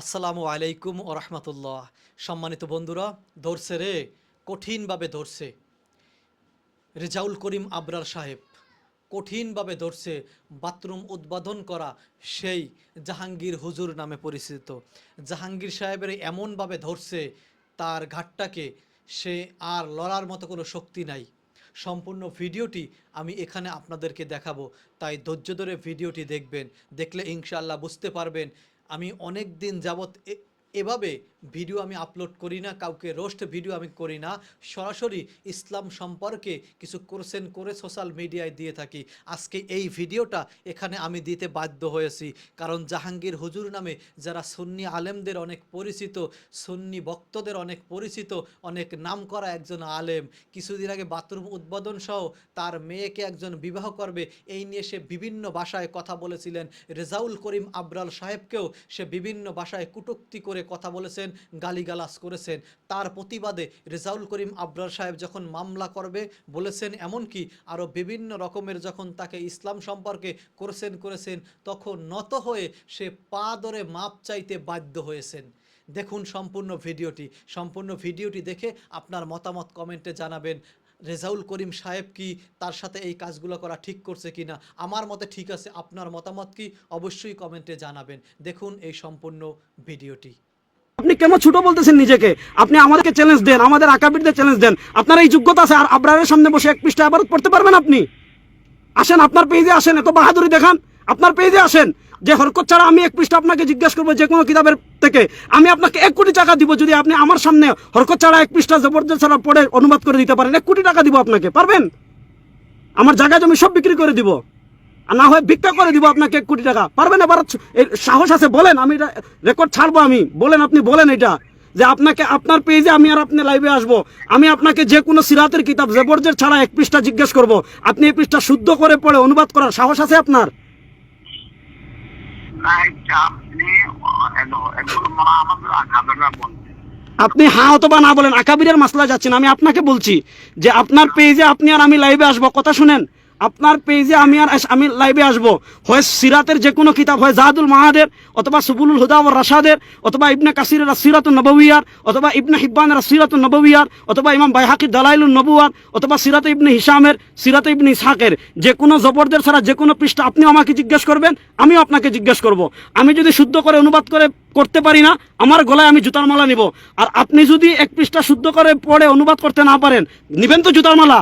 আসসালামু আলাইকুম ও রহমতুল্লাহ। সম্মানিত বন্ধুরা ধরছে রে, কঠিনভাবে ধরছে রেজাউল করিম আবরার সাহেব, কঠিনভাবে ধরছে বাথরুম উদ্বোধন করা সেই জাহাঙ্গীর হুজুর নামে পরিচিত। জাহাঙ্গীর সাহেবের এমনভাবে ধরছে তার ঘাটটাকে সে আর লড়ার মতো কোনো শক্তি নাই। সম্পূর্ণ ভিডিওটি আমি এখানে আপনাদেরকে দেখাবো, তাই ধৈর্য ধরে ভিডিওটি দেখবেন। দেখলে ইনশাআল্লাহ বুঝতে পারবেন আমি অনেক দিন যাবৎ এভাবে ভিডিও আমি আপলোড করি না, কাউকে রোস্ট ভিডিও আমি করি না। সরাসরি ইসলাম সম্পর্কে কিছু কোরসেন করে সোশ্যাল মিডিয়ায় দিয়ে থাকি। আজকে এই ভিডিওটা এখানে আমি দিতে বাধ্য হয়েছি। কারণ জাহাঙ্গীর হুজুর নামে যারা সুন্নি আলেমদের অনেক পরিচিত, সুন্নি ভক্তদের অনেক পরিচিত, অনেক নামকরা একজন আলেম, কিছুদিন আগে বাথরুম উদ্বোধন সহ তার মেয়েকে একজন বিবাহ করবে, এই নিয়ে সে বিভিন্ন ভাষায় কথা বলেছিলেন। রেজাউল করিম আবরাল সাহেবকেও সে বিভিন্ন ভাষায় কুটুক্তি করে কথা বলেছেন, গালিগালাজ করেছেন। তার প্রতিবাদে রেজাউল করিম আবরার সাহেব যখন মামলা করবে বলেছেন এমনকি আরও বিভিন্ন রকমের যখন তাকে ইসলাম সম্পর্কে করেছেন করেছেন, তখন নত হয়ে সে পা ধরে মাপ চাইতে বাধ্য হয়েছেন। দেখুন সম্পূর্ণ ভিডিওটি। সম্পূর্ণ ভিডিওটি দেখে আপনার মতামত কমেন্টে জানাবেন, রেজাউল করিম সাহেব কি তার সাথে এই কাজগুলো করা ঠিক করছে কি না আমার মতে ঠিক আছে, আপনার মতামত কি? অবশ্যই কমেন্টে জানাবেন। দেখুন এই সম্পূর্ণ ভিডিওটি। আপনি কেন ছোট বলতেছেন নিজেকে? আপনি আমাদেরকে চ্যালেঞ্জ দেন, আমাদের আকাবিরদের চ্যালেঞ্জ দেন। আপনার এই যোগ্যতা আছে, আর আবরারের সামনে বসে এক পৃষ্ঠা আবার পড়তে পারবেন আপনি। আসেন, আপনার পেজে আসেন, এত বাহাদুরি দেখান। আপনার পেজে আসেন, যে হরকত ছাড়া আমি এক পৃষ্ঠা আপনাকে জিজ্ঞেস করব যে কোনো কিতাবের থেকে, আমি আপনাকে এক কোটি টাকা দিব যদি আপনি আমার সামনে হরকত ছাড়া এক পৃষ্ঠা জবরদস্ত ছাড়া পড়ে অনুবাদ করে দিতে পারেন, এক কোটি টাকা দিব আপনাকে, পারবেন? আমার জায়গা জমি সব বিক্রি করে দিব। না হয় ভিক্ষা করে দিব আপনাকে এক কোটি টাকা। পারবেন এবার সাহস আছে বলেন আমি এটা রেকর্ড ছাড়বো আমি। বলেন আপনি বলেন এটা। যে আপনাকে আপনার পেজে আমি আর আপনি লাইভে আসব। আমি আপনাকে যে কোনো সিরাতের কিতাব জেবরজের ছাড়া এক পৃষ্ঠা জিজ্ঞেস করব। আপনি এই পৃষ্ঠা শুদ্ধ করে পড়ে অনুবাদ করার সাহস আছে আপনার? আপনি হ্যাঁ অথবা না বলেন আকাবিরের মাসলা যাচ্ছেন আমি আপনাকে বলছি যে আপনার পেজে আপনি আর আমি লাইভে আসব। কথা শুনেন। আপনার পেজে আমি আর আমি লাইভে আসব। হয় সিরাতের যে কোনো কিতাব, হয় জাহাদুল মাহাদের, অথবা সুবুলুল হুদা ও রাশাদের, অথবা ইবনে কাসিরের সিরাতুল নববিয়ার অথবা ইবনে হিব্বানের সিরাতুল নববিয়ার অথবা ইমাম বাইহাকি দালাইলুল নবুয়ার অথবা সিরাত ইবনে হিসামের সিরাত ইবনে ইসহাকের। যে কোনো জবরদের ছাড়া যে কোনো পৃষ্ঠা আপনিও আমাকে জিজ্ঞেস করবেন, আমিও আপনাকে জিজ্ঞেস করব। আমি যদি শুদ্ধ করে অনুবাদ করে করতে পারি না, আমার গলায় আমি জুতার মালা নিব। আর আপনি যদি এক পৃষ্ঠা শুদ্ধ করে পড়ে অনুবাদ করতে না পারেন, নিবেন তো জুতার মালা।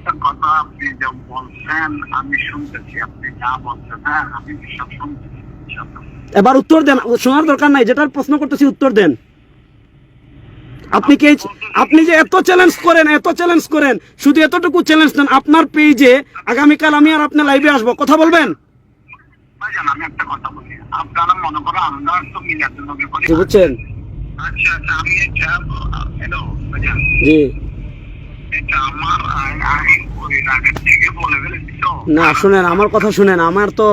একটা কথা আপনি যে বলছেন আমি শুনতেছি আপনি যা বলছেন হ্যাঁ আমি সব শুনতেছি এবার উত্তর দেন শোনার দরকার নাই যেটার প্রশ্ন করতেছি উত্তর দেন। আপনি কি আপনি যে এত চ্যালেঞ্জ করেন এত চ্যালেঞ্জ করেন শুধু এতটুকু চ্যালেঞ্জ দেন আপনার পেজে আগামীকাল আমি আর আপনি লাইভে আসব কথা বলবেন? আমি একটা কথা বলি। আপনারা মনে করো আমরা তো বুঝছেন। আচ্ছা আচ্ছা আমি হ্যালো জি। না শুনেন আমার কথা শুনেন আমার তো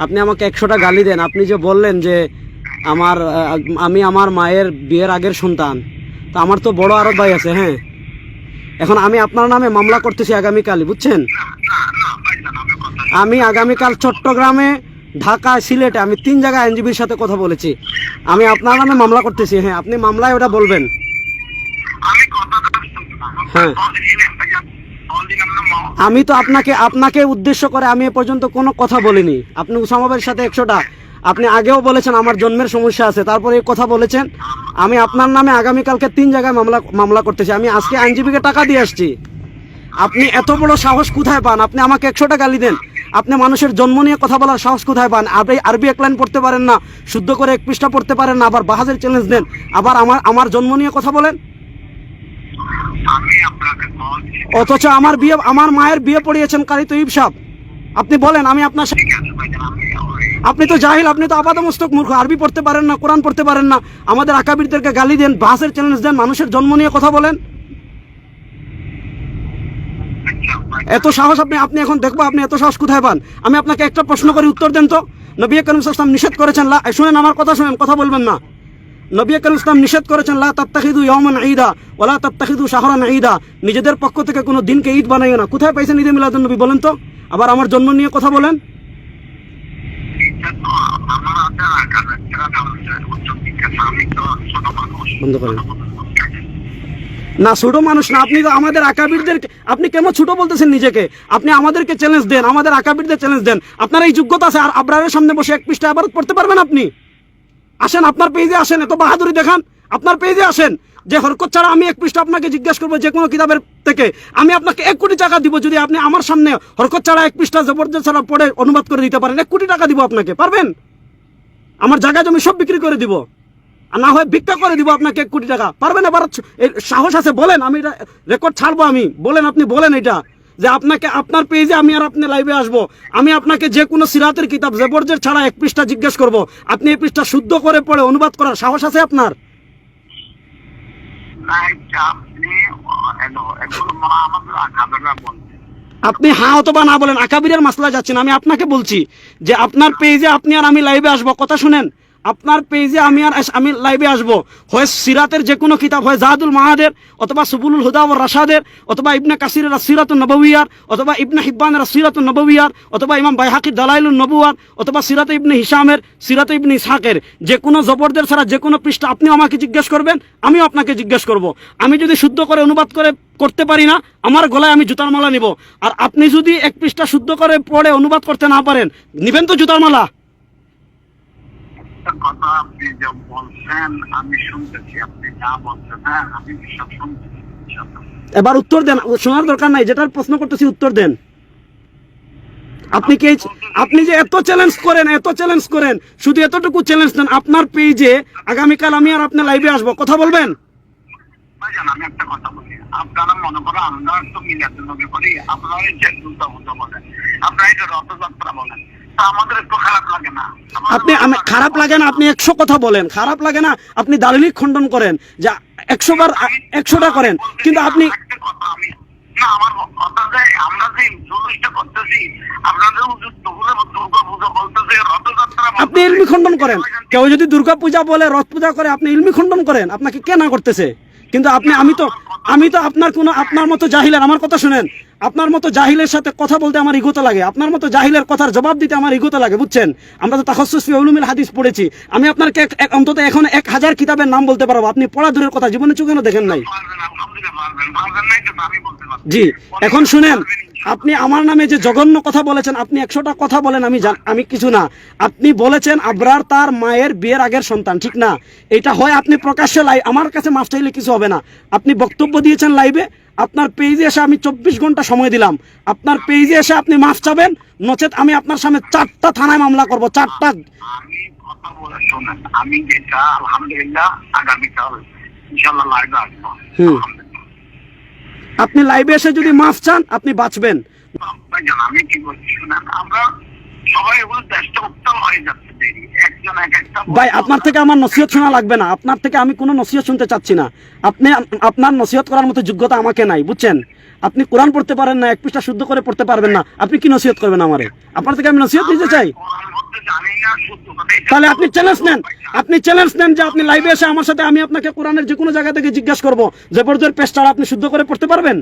আপনি আমাকে একশোটা গালি দেন আপনি যে বললেন যে আমার আমি আমার মায়ের বিয়ের আগের সন্তান তো আমার তো বড় ভাই আছে হ্যাঁ। এখন আমি আপনার নামে মামলা করতেছি আগামীকালই বুঝছেন? আমি আগামীকাল চট্টগ্রামে ঢাকা সিলেটে আমি তিন জায়গায় আইনজীবীর সাথে কথা বলেছি। আমি আপনার নামে মামলা করতেছি হ্যাঁ আপনি মামলায় ওটা বলবেন আমি কথাটা শুনতে না হ্যাঁ। আমি তো আপনাকে আপনাকে উদ্দেশ্য করে আমি এ পর্যন্ত কোনো কথা বলিনি। আপনি উসামাবের সাথে একশোটা। আপনি আগেও বলেছেন আমার জন্মের সমস্যা আছে, তারপরে এই কথা বলেছেন। আমি আপনার নামে আগামীকালকে তিন জায়গায় মামলা মামলা করতেছি। আমি আজকে আইনজীবীকে টাকা দিয়ে আসছি। আপনি এত বড় সাহস কোথায় পান? আপনি আমাকে একশোটা গালি দেন। আপনি মানুষের জন্ম নিয়ে কথা বলার সাহস কোথায় পান? আপনি আরবি এক লাইন পড়তে পারেন না, শুদ্ধ করে এক পৃষ্ঠা পড়তে পারেন না, আবার বাহাজের চ্যালেঞ্জ দেন। আবার আমার আমার জন্ম নিয়ে কথা বলেন? অথচ আমার বিয়ে আমার মায়ের বিয়ে পড়িয়েছেন কারি তো ইবসাব আপনি বলেন আমি আপনার আপনি তো জাহিল আপনি তো আপাতমস্তক মূর্খ আরবি পড়তে পারেন না কোরআন পড়তে পারেন না। আমাদের আকাবিরদেরকে গালি দেন বাসের চ্যালেঞ্জ দেন মানুষের জন্ম নিয়ে কথা বলেন। আচ্ছা এত সাহস আপনি আপনি এখন দেখব আপনি এত সাহস কোথায় পান? আমি আপনাকে একটা প্রশ্ন করি উত্তর দেন তো। নবী করিম ইসলাম নিষেধ করেছেন লা শুনেন আমার কথা শুনেন কথা বলবেন না। নবী ইসলাম নিষেধ করেছেন, লা ইয়মান ঈদা ওলা তাত্তাহিদু শাহরান ঈদা। নিজেদের পক্ষ থেকে কোনো দিনকে ঈদ বানাইও না। কোথায় পাইছেন ঈদে মিলাদ নবী বলেন তো? আবার আমার জন্ম নিয়ে কথা বলেন। না, ছোট মানুষ না। আপনি তো আমাদের আকাবিরদের আপনি কেমন ছোট বলতেছেন নিজেকে? আপনি আমাদেরকে চ্যালেঞ্জ দেন, আমাদের আকাবিরদের চ্যালেঞ্জ দেন। আপনার এই যোগ্যতা আছে, আর আব্রারের সামনে বসে এক পৃষ্ঠা আবার পড়তে পারবেন আপনি? আসেন, আপনার পেজে আসেন, এত বাহাদুরি দেখান, আপনার পেজে আসেন। যে হরকত ছাড়া আমি এক পৃষ্ঠা আপনাকে জিজ্ঞেস করব যে কোনো কিতাবের থেকে, আমি আপনাকে এক কোটি টাকা দিব যদি আপনি আমার সামনে হরকত ছাড়া এক পৃষ্ঠা জবরদস্ত ছাড়া পড়ে অনুবাদ করে দিতে পারেন, এক কোটি টাকা দিব আপনাকে, পারবেন? আমার জায়গা জমি সব বিক্রি করে দিব। আর না হয় ভিক্ষা করে দিব আপনাকে এক কোটি টাকা, পারবেন? এবার সাহস আছে, বলেন, আমি এটা রেকর্ড ছাড়বো আমি। বলেন, আপনি বলেন এটা। যে আপনাকে আপনার পেজে আমি আর আপনি লাইভে আসব। আমি আপনাকে যে কোনো সিরাতের কিতাব জেবরজের ছাড়া এক পৃষ্ঠা জিজ্ঞেস করব। আপনি এই পৃষ্ঠা শুদ্ধ করে পড়ে অনুবাদ করার সাহস আছে আপনার? আপনি হ্যাঁ অথবা না বলেন আকাবিরের মাসলা যাচ্ছেন আমি আপনাকে বলছি যে আপনার পেজে আপনি আর আমি লাইভে আসব। কথা শুনেন। আপনার পেজে আমি আর আমি লাইভে আসব। হয় সিরাতের যে কোনো কিতাব, হয় জাহাদুল মাহাদের, অথবা সুবুলুল হুদা ও রাশাদের, অথবা ইবনে কাসিরের সিরাতুল নববিয়ার অথবা ইবনে হিব্বানের সিরাতুল নববিয়ার অথবা ইমাম বাইহাকির দালাইলুল নবুয়ার অথবা সিরাত ইবনে হিসামের সিরাত ইবনে ইসহাকের। যে কোনো জবরদের ছাড়া যে কোনো পৃষ্ঠা আপনি আমাকে জিজ্ঞেস করবেন, আমিও আপনাকে জিজ্ঞেস করব। আমি যদি শুদ্ধ করে অনুবাদ করে করতে পারি না, আমার গলায় আমি জুতার মালা নিব। আর আপনি যদি এক পৃষ্ঠা শুদ্ধ করে পড়ে অনুবাদ করতে না পারেন, নিবেন তো জুতার মালা। একটা কথা আপনি যে বলছেন আমি শুনতেছি আপনি যা বলছেন হ্যাঁ আমি সব শুনতেছি এবার উত্তর দেন শোনার দরকার নাই যেটার প্রশ্ন করতেছি উত্তর দেন। আপনি কি আপনি যে এত চ্যালেঞ্জ করেন এত চ্যালেঞ্জ করেন শুধু এতটুকু চ্যালেঞ্জ দেন আপনার পেজে আগামীকাল আমি আর আপনি লাইভে আসব কথা বলবেন? আমি একটা কথা বলি। আপনারা মনে করো আমরা তো মিলাতে নবী করি আপনারা এই যে দুর্গা পূজা বলেন আপনারা যে রথযাত্রা বলেন আপনি আমি খারাপ লাগে না আপনি একশো কথা বলেন। খারাপ লাগে না আপনি দালিলিক খণ্ডন করেন। যা একশো বার একশোটা করেন। কিন্তু আপনি আপনি ইলমি খণ্ডন করেন। কেউ যদি দুর্গা পূজা বলে রথ পূজা করে আপনি ইলমি খণ্ডন করেন। আপনাকে কে না করতেছে? কিন্তু আপনি আমি তো আমি তো আপনার কোনো আপনার মতো জাহিলের আমার কথা শুনেন। আপনার মতো জাহিলের সাথে কথা বলতে আমার ইগোতে লাগে। আপনার মতো জাহিলের কথার জবাব দিতে আমার ইগোতে লাগে, বুঝছেন? আমরা তো তাহসুস ফি উলুমিল হাদিস পড়েছি। আমি আপনাকে অন্তত এখন এক হাজার কিতাবের নাম বলতে পারব। আপনি পড়া দূরের কথা জীবনে চোখেও দেখেন নাই? জি, এখন শুনেন, আপনি আমার নামে যে জঘন্য কথা বলেছেন, আপনি একশোটা কথা বলেন, আমি আমি কিছু না। আপনি বলেছেন আবরার তার মায়ের বিয়ের আগের সন্তান, ঠিক না? এটা হয় আপনি প্রকাশ্যে লাই আমার কাছে মাফ চাইলে কিছু হবে না। আপনি বক্তব্য দিয়েছেন লাইভে আপনার পেজে এসে আমি চব্বিশ ঘণ্টা সময় দিলাম। আপনার পেজে এসে আপনি মাফ চাবেন নচেত আমি আপনার সামনে চারটা থানায় মামলা করব চারটা আমি কথা বলে শোনেন আমি যেটা আলহামদুলিল্লাহ আগামীকাল ইনশাল্লাহ লাইভে আসব। আপনি লাইভে এসে যদি মাফ চান আপনি বাঁচবেন। আমি কি বলছি শুনেন আমরা ভাই আপনার থেকে আমার নসিহত শোনা লাগবে না। আপনার থেকে আমি কোনো নসিহত শুনতে চাচ্ছি না। আপনি আপনার নসিহত করার মতো যোগ্যতা আমাকে নাই বুঝছেন? আপনি কোরআন পড়তে পারেন না এক পৃষ্ঠা শুদ্ধ করে পড়তে পারবেন না। আপনি কি নসিহত করবেন আমারে? আপনার থেকে আমি নসিহত দিতে চাই। তাহলে আপনি চ্যালেঞ্জ নেন। আপনি চ্যালেঞ্জ নেন যে আপনি লাইভে এসে আমার সাথে আমি আপনাকে কোরআনের যে কোনো জায়গা থেকে জিজ্ঞাসা করব। যে পর্যন্ত পেস্টার আপনি শুদ্ধ করে পড়তে পারবেন?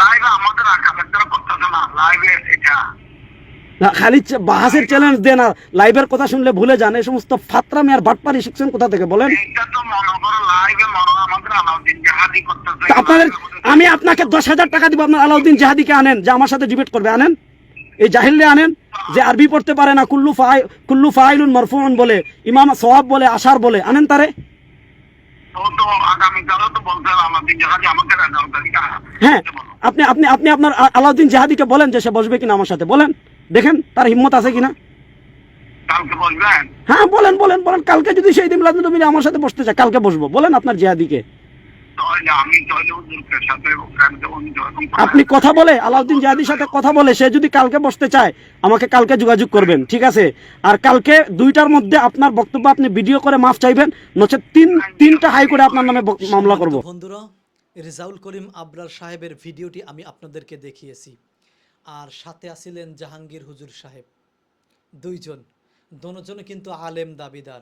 লাইভে আমাদের করতেছে না। লাইভে এটা খালি বাহাসের চ্যালেঞ্জ দেন আর লাইভের কথা শুনলে ভুলে যান। এই সমস্ত ফাত্রামি আর বাটপারি শিখছেন কোথা থেকে বলেন? আপনাদের আমি আপনাকে দশ হাজার টাকা দিব আপনার আলাউদ্দিন জাহাদিকে আনেন যে আমার সাথে ডিবেট করবে আনেন। এই জাহিল্লে আনেন যে আরবি পড়তে পারে না কুল্লু ফাই কুল্লু ফাইলুন মরফুন বলে ইমাম সোহাব বলে আশার বলে আনেন তারে? হ্যাঁ আপনি আপনি আপনি আপনার আলাউদ্দিন জাহাদিকে বলেন যে সে বসবে কিনা আমার সাথে বলেন। দেখেন তার হিম্মত আছে কিনা? হ্যাঁ বলেন বলেন বলেন কালকে যদি সেই দিন নবী আমার সাথে বসতে চায় কালকে বসবো। বলেন আপনার জিহাদিকে। আপনি কথা বলে আলাউদ্দিন জাহাদির সাথে কথা বলে সে যদি কালকে বসতে চায় আমাকে কালকে যোগাযোগ করবেন ঠিক আছে? আর কালকে দুইটার মধ্যে আপনার বক্তব্য আপনি ভিডিও করে মাফ চাইবেন নচেত তিন তিনটা হাই করে আপনার নামে মামলা করব। বন্ধুরা রেজাউল করিম আবরার সাহেবের ভিডিওটি আমি আপনাদেরকে দেখিয়েছি। আর সাথে আছিলেন জাহাঙ্গীর হুজুর সাহেব। দুইজন। দনজনে কিন্তু আলেম দাবিদার।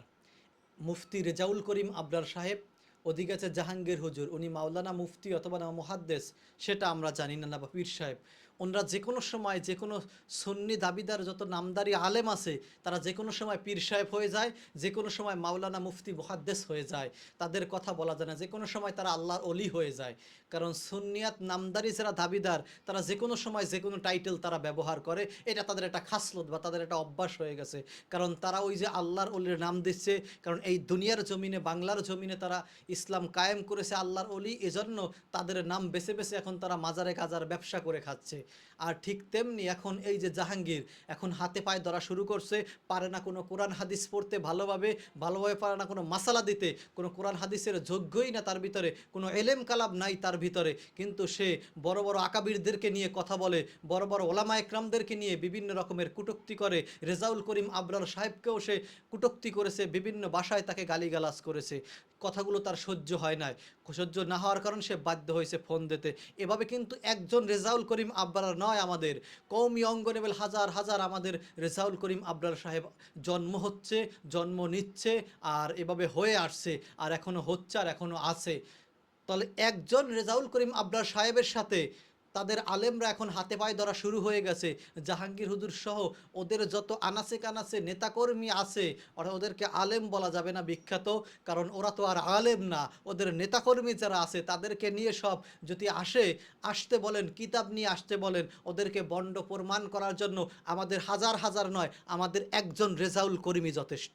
মুফতি রেজাউল করিম আবরার সাহেব, ওদিকে আছে জাহাঙ্গীর হুজুর। উনি মাওলানা মুফতি অথবা না মুহাদ্দেস, সেটা আমরা জানি না না বা পীর সাহেব। ওনারা যে কোনো সময় যে কোনো সুন্নি দাবিদার যত নামদারি আলেম আছে, তারা যে কোনো সময় পীর সাহেব হয়ে যায় যে কোনো সময় মাওলানা মুফতি মুহাদ্দেস হয়ে যায়। তাদের কথা বলা যায় না যে কোনো সময় তারা আল্লাহর অলি হয়ে যায়। কারণ সুন্নিয়াত নামদারি যারা দাবিদার, তারা যে কোনো সময় যে কোনো টাইটেল তারা ব্যবহার করে, এটা তাদের একটা খাসলত বা তাদের একটা অভ্যাস হয়ে গেছে। কারণ তারা ওই যে আল্লাহর অলির নাম দিচ্ছে, কারণ এই দুনিয়ার জমিনে, বাংলার জমিনে তারা ইসলাম কায়েম করেছে আল্লাহর অলি এজন্য তাদের নাম বেছে বেছে এখন তারা মাজারে কাজার ব্যবসা করে খাচ্ছে। আর ঠিক তেমনি এখন এই যে জাহাঙ্গীর, এখন হাতে পায়ে ধরা শুরু করছে, পারে না কোনো কোরআন হাদিস পড়তে ভালোভাবে ভালোভাবে পারে না কোনো মাসালা দিতে, কোনো কোরআন হাদিসের যোগ্যই না তার ভিতরে, কোনো এলেম কালাব নাই তার ভিতরে। কিন্তু সে বড় বড় আকাবিরদেরকে নিয়ে কথা বলে, বড় বড় ওলামা একরামদেরকে নিয়ে বিভিন্ন রকমের কুটুক্তি করে, রেজাউল করিম আবরার সাহেবকেও সে কুটুক্তি করেছে, বিভিন্ন ভাষায় তাকে গালিগালাজ করেছে। কথাগুলো তার সহ্য হয় নাই। সহ্য না হওয়ার কারণ সে বাধ্য হয়েছে ফোন দিতে। এভাবে কিন্তু একজন রেজাউল করিম আবরার নয় আমাদের। কৌমি অঙ্গনেবেল হাজার হাজার আমাদের রেজাউল করিম আব্রার সাহেব জন্ম হচ্ছে, জন্ম নিচ্ছে, আর এভাবে হয়ে আসছে, আর এখনও হচ্ছে, আর এখনও আছে। তাহলে একজন রেজাউল করিম আব্রার সাহেবের সাথে তাদের আলেমরা এখন হাতে পায়ে ধরা শুরু হয়ে গেছে। জাহাঙ্গীর হুজুর সহ ওদের যত আনাসে কানাসে নেতাকর্মী আছে, ওরা ওদেরকে আলেম বলা যাবে না বিখ্যাত, কারণ ওরা তো আর আলেম না। ওদের নেতাকর্মী যারা আছে, তাদেরকে নিয়ে সব যদি আসে, আসতে বলেন, কিতাব নিয়ে আসতে বলেন, ওদেরকে বন্ড প্রমাণ করার জন্য আমাদের হাজার হাজার নয়, আমাদের একজন রেজাউল করিমই যথেষ্ট।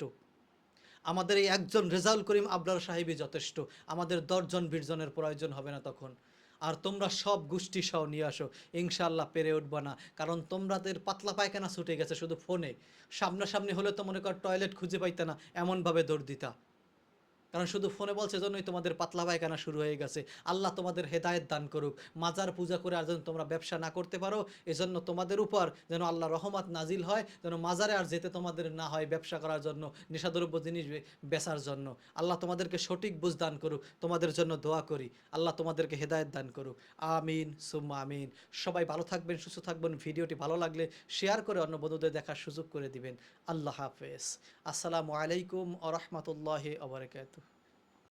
আমাদের এই একজন রেজাউল করিম আবরার সাহেবই যথেষ্ট। আমাদের দশজন, বিশজনের প্রয়োজন হবে না তখন। আর তোমরা সব গোষ্ঠী সহ নিয়ে আসো। ইনশাল্লাহ পেরে উঠবো না। কারণ তোমরাদের পাতলা পায়খানা ছুটে গেছে শুধু ফোনে। সামনাসামনি হলে তো মনে কর টয়লেট খুঁজে পাইতে না, এমনভাবে দৌড় দিতা। কারণ শুধু ফোনে বলছে জন্যই তোমাদের পাতলা পায়খানা শুরু হয়ে গেছে। আল্লাহ তোমাদের হেদায়েত দান করুক। মাজার পূজা করে আর যেন তোমরা ব্যবসা না করতে পারো, এজন্য তোমাদের উপর যেন আল্লাহ রহমত নাজিল হয়, যেন মাজারে আর যেতে তোমাদের না হয় ব্যবসা করার জন্য, নেশাদ্রব্য জিনিস বেচার জন্য। আল্লাহ তোমাদেরকে সঠিক বুঝ দান করুক, তোমাদের জন্য দোয়া করি। আল্লাহ তোমাদেরকে হেদায়েত দান করুক। আমিন, সুম্মা আমিন। সবাই ভালো থাকবেন, সুস্থ থাকবেন। ভিডিওটি ভালো লাগলে শেয়ার করে অন্য বন্ধুদের দেখার সুযোগ করে দিবেন। আল্লাহ হাফেজ। আসসালামু আলাইকুম আ রহমতুল্লাহ আবরকাত